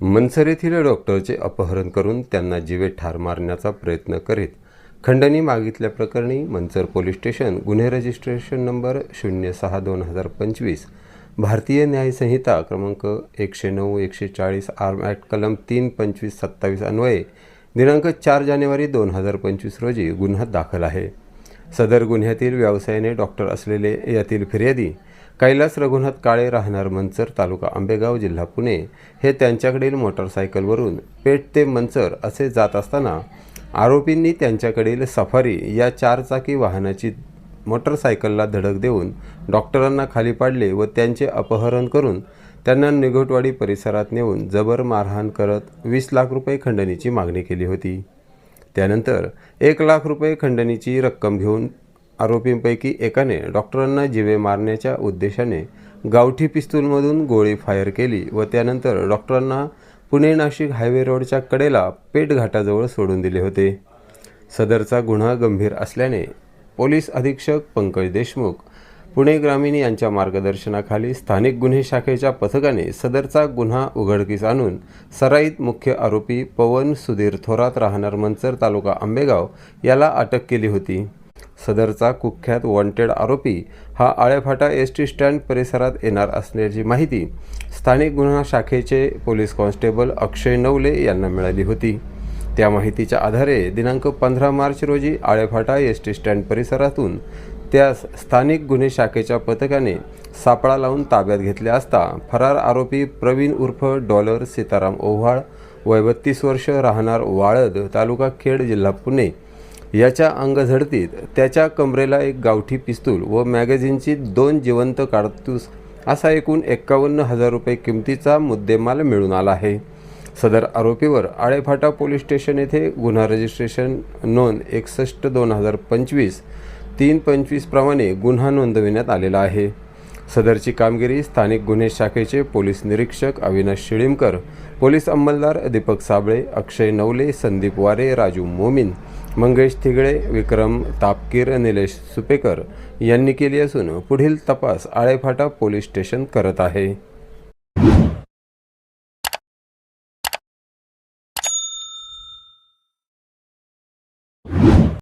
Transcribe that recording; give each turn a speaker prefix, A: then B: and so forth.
A: मनसर येथील डॉक्टरचे अपहरण करून त्यांना जीवे ठार मारण्याचा प्रयत्न करीत खंडणी मागितल्याप्रकरणी मनसर पोलीस स्टेशन गुन्हे रजिस्ट्रेशन नंबर शून्य सहा दोन हजार पंचवीस भारतीय न्यायसंहिता क्रमांक एकशे नऊ एकशे चाळीस आर्म ॲक्ट कलम तीन पंचवीस सत्तावीस अन्वये दिनांक चार जानेवारी दोन हजार पंचवीस रोजी गुन्हा दाखल आहे. सदर गुन्ह्यातील व्यवसायाने डॉक्टर असलेले यातील फिर्यादी कैलास रघुनाथ काळे राहणार मंचर तालुका आंबेगाव जिल्हा पुणे हे त्यांच्याकडील मोटरसायकलवरून पेठ ते मंचर असे जात असताना आरोपींनी त्यांच्याकडील सफारी या चारचाकी वाहनाची मोटरसायकलला धडक देऊन डॉक्टरांना खाली पाडले व त्यांचे अपहरण करून त्यांना निघोटवाडी परिसरात नेऊन जबर मारहाण करत वीस लाख रुपये खंडणीची मागणी केली होती. त्यानंतर एक लाख रुपये खंडणीची रक्कम घेऊन आरोपींपैकी एकाने डॉक्टरांना जिवे मारण्याच्या उद्देशाने गावठी पिस्तूलमधून गोळी फायर केली व त्यानंतर डॉक्टरांना पुणे नाशिक हायवे रोडच्या कडेला पेटघाटाजवळ सोडून दिले होते. सदरचा गुन्हा गंभीर असल्याने पोलीस अधीक्षक पंकज देशमुख पुणे ग्रामीण यांच्या मार्गदर्शनाखाली स्थानिक गुन्हे शाखेच्या पथकाने सदरचा गुन्हा उघडकीस आणून सराईत मुख्य आरोपी पवन सुधीर थोरात राहणार मंचर तालुका आंबेगाव याला अटक केली होती. सदरचा कुख्यात वॉन्टेड आरोपी हा आळेफाटा एस टी स्टँड परिसरात येणार असल्याची माहिती स्थानिक गुन्हा शाखेचे पोलीस कॉन्स्टेबल अक्षय नवले यांना मिळाली होती. त्या माहितीच्या आधारे दिनांक पंधरा मार्च रोजी आळेफाटा एस टी स्टँड परिसरातून त्यास स्थानिक गुन्हे शाखेच्या पथकाने सापळा लावून ताब्यात घेतले असता फरार आरोपी प्रवीण उर्फ डॉलर सीताराम ओव्हाळ वय बत्तीस वर्ष राहणार वाळद तालुका खेड जिल्हा पुणे याच्या अंगझडतीत त्याच्या कमरेला एक गावठी पिस्तूल व मॅगझिनची दोन जिवंत काडतूस असा एकूण एक्कावन्न हजार रुपये किमतीचा मुद्देमाल मिळून आला आहे. सदर आरोपीवर आळेफाटा पोलीस स्टेशन येथे गुन्हा रजिस्ट्रेशन नोंद एकसष्ट दोन हजार पंचवीस तीन पंचवीसप्रमाणे गुन्हा नोंदविण्यात आलेला आहे. सदरची कामगिरी स्थानिक गुन्हे शाखेचे पोलीस निरीक्षक अविनाश शिळीमकर पोलीस अंमलदार दीपक साबळे अक्षय नवले संदीप वारे राजू मोमीन मंगेश थिगळे विक्रम तापकीर निलेश सुपेकर यांनी केली असून पुढील तपास आळेफाटा पोलीस स्टेशन करत आहे.